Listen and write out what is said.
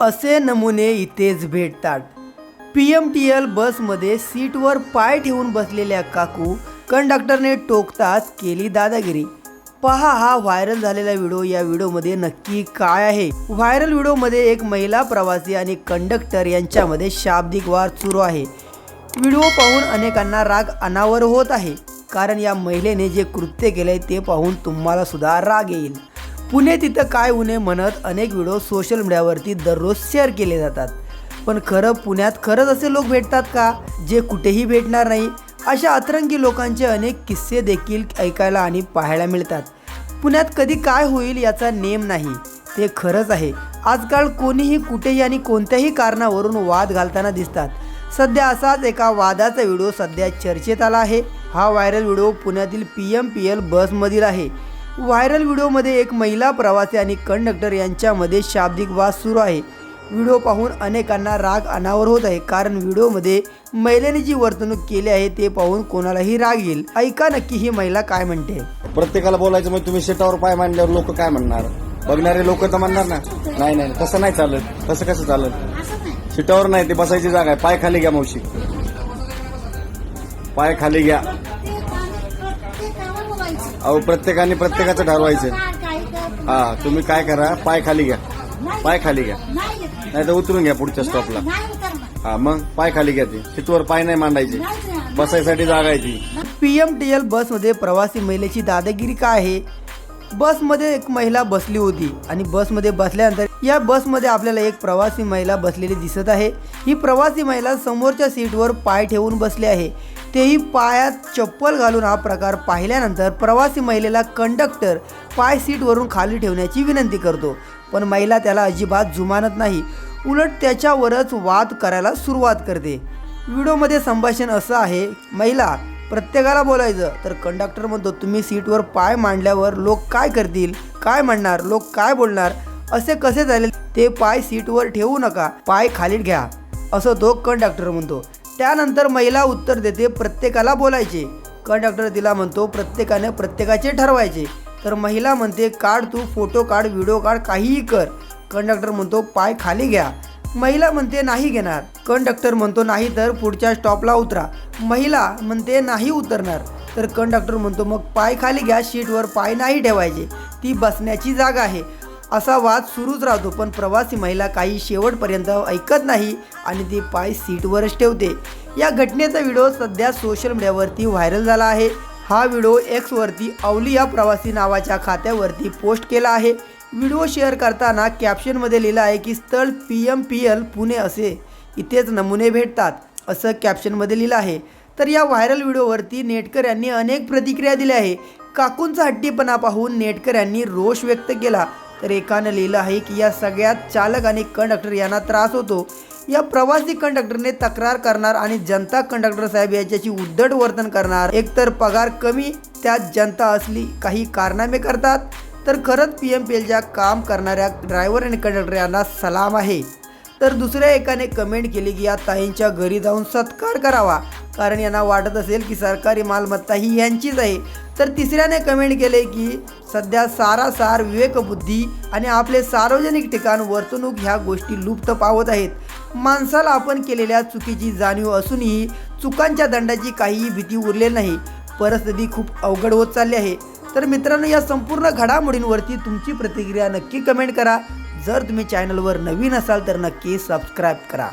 असे नमुने इथेच भेटतात. पी एम टी एल बसमध्ये सीटवर पाय ठेवून बसलेल्या काकू कंडक्टरने टोकताच केली दादागिरी. पहा हा व्हायरल झालेला व्हिडिओ या व्हिडिओमध्ये नक्की काय आहे? व्हायरल व्हिडिओमध्ये एक महिला प्रवासी आणि कंडक्टर यांच्यामध्ये शाब्दिक वार सुरू आहे. व्हिडिओ पाहून अनेकांना राग अनावर होत आहे. कारण या महिलेने जे कृत्य केले ते पाहून तुम्हाला सुद्धा राग येईल. पुणे तिथं काय उणे म्हणत अनेक व्हिडिओ सोशल मीडियावरती दररोज शेअर केले जातात. पण खरं पुण्यात खरंच असे लोक भेटतात का? जे कुठेही भेटणार नाही अशा अतरंगी लोकांचे अनेक किस्से देखील ऐकायला आणि पाहायला मिळतात. पुण्यात कधी काय होईल याचा नेम नाही. ते खरंच आहे. आजकाल कोणीही कुठेही आणि कोणत्याही कारणावरून वाद घालताना दिसतात. सध्या असाच एका वादाचा व्हिडिओ सध्या चर्चेत आला आहे. हा व्हायरल व्हिडिओ पुण्यातील पी एम पी एल बसमधील आहे. व्हायरल व्हिडिओमध्ये एक महिला प्रवासी आणि कंडक्टर यांच्यामध्ये शाब्दिक वाद सुरू आहे. व्हिडिओ पाहून अनेकांना राग अनावर होत आहे. कारण व्हिडिओमध्ये महिलेने जी वर्तणूक केली आहे ते पाहून कोणालाही राग येईल. ऐका नक्की ही महिला काय म्हणते. प्रत्येकाला बोलायचं म्हणजे तुम्ही सीटावर पाय मांडल्यावर लोक काय म्हणणार? बघणारे लोक तर म्हणणार ना. नाही नाही तसं नाही चालत. तसं कसं चालत? सीटावर नाही ते बसायची जागा आहे. पाय खाली घ्या मावशी. पाय खाली घ्या. अहो प्रत्येकाने प्रत्येकाचं ठरवायचं. हा तुम्ही काय करा पाय खाली घ्या. पाय खाली घ्या. नाही तर उतरून घ्या पुढच्या स्टॉपला हा मग पाय खाली घ्या ते. सीटवर पाय नाही मांडायचे. बसायसाठी जागा आहे ती. पी एम टी एल बसमध्ये प्रवासी महिलेची दादागिरी काय आहे? बसमध्ये एक महिला बसली होती आणि बसमध्ये बसल्यानंतर या बसमध्ये आपल्याला एक प्रवासी महिला बसलेली दिसत आहे. ही प्रवासी महिला समोरच्या सीटवर पाय ठेवून बसली आहे. तेही पायात चप्पल घालून हा प्रकार पाहिल्यानंतर प्रवासी महिलेला कंडक्टर पाय सीटवरून खाली ठेवण्याची विनंती करतो. पण महिला त्याला अजिबात जुमानत नाही. उलट त्याच्यावरच वाद करायला सुरुवात करते. व्हिडिओमध्ये संभाषण असं आहे महिला प्रत्येकाला बोलायचं. तर कंडक्टर म्हणतो तुम्ही सीटवर पाय मांडल्यावर लोक काय करतील? काय म्हणणार? लोक काय बोलणार? असे कसे झाले? ते पाय सीटवर ठेवू नका. पाय खाली घ्या. असं तो कंडक्टर म्हणतो. त्यानंतर महिला उत्तर देते प्रत्येकाला बोलायचे. कंडक्टर तिला म्हणतो प्रत्येकाने प्रत्येकाचे ठरवायचे. तर महिला म्हणते काढ तू फोटो काढ व्हिडिओ काढ काहीही कर. कंडक्टर म्हणतो पाय खाली घ्या. महिला म्हणते नाही घेणार. कंडक्टर म्हणतो नाही तर पुढच्या स्टॉपला उतरा. महिला म्हणते नाही उतरणार. तर कंडक्टर म्हणतो मग पाय खाली घ्या सीटवर पाय नाही ठेवायचे. ती बसण्याची जागा आहे. असा वाद सुरूच राहतो पण प्रवासी महिला काही शेवटपर्यंत ऐकत नाही आणि ती पाय सीटवरच ठेवते. या घटनेचा व्हिडिओ सध्या सोशल मीडियावरती व्हायरल झाला आहे. हा व्हिडिओ एक्सवरती अवलिया प्रवासी नावाच्या खात्यावरती पोस्ट केला आहे. व्हिडिओ शेअर करताना कॅप्शनमध्ये लिहिलं आहे की स्थळ P M P L Pune असे. इथेच नमुने भेटतात असं कॅप्शनमध्ये लिहिलं आहे. तर या व्हायरल व्हिडिओवरती नेटकर यांनी अनेक प्रतिक्रिया दिल्या आहे. काकूंचा हट्टीपणा पाहून नेटकर यांनी रोष व्यक्त केला. तर एकानं लिहिलं आहे की या सगळ्यात चालक आणि कंडक्टर यांना त्रास होतो. या प्रवासी कंडक्टरने तक्रार करणार आणि जनता कंडक्टर साहेब याच्याशी उद्धट वर्तन करणार. एकतर पगार कमी त्यात जनता असली काही कारनामे करतात. तर खरंच पी एम पी एलच्या काम करणाऱ्या ड्रायव्हर आणि कंडक्टर यांना सलाम आहे. तर दुसऱ्या एकाने कमेंट केली की या ताईंच्या घरी जाऊन सत्कार करावा. कारण यांना वाटत असेल की सरकारी मालमत्ता ही यांचीच आहे. तर तिसऱ्याने कमेंट केले की सध्या सारासार विवेकबुद्धी आणि आपले सार्वजनिक ठिकाण वर्तणूक ह्या गोष्टी लुप्त पावत आहेत. माणसाला आपण केलेल्या चुकीची जाणीव असूनही चुकांच्या दंडाची काहीही भीती उरलेली नाही. परिस्थिती खूप अवघड होत चालली आहे. तर मित्रांनो या संपूर्ण घडामोडींवरती तुमची प्रतिक्रिया नक्की कमेंट करा. जर तुम्ही चॅनलवर नवीन असाल तर नक्की सबस्क्राईब करा.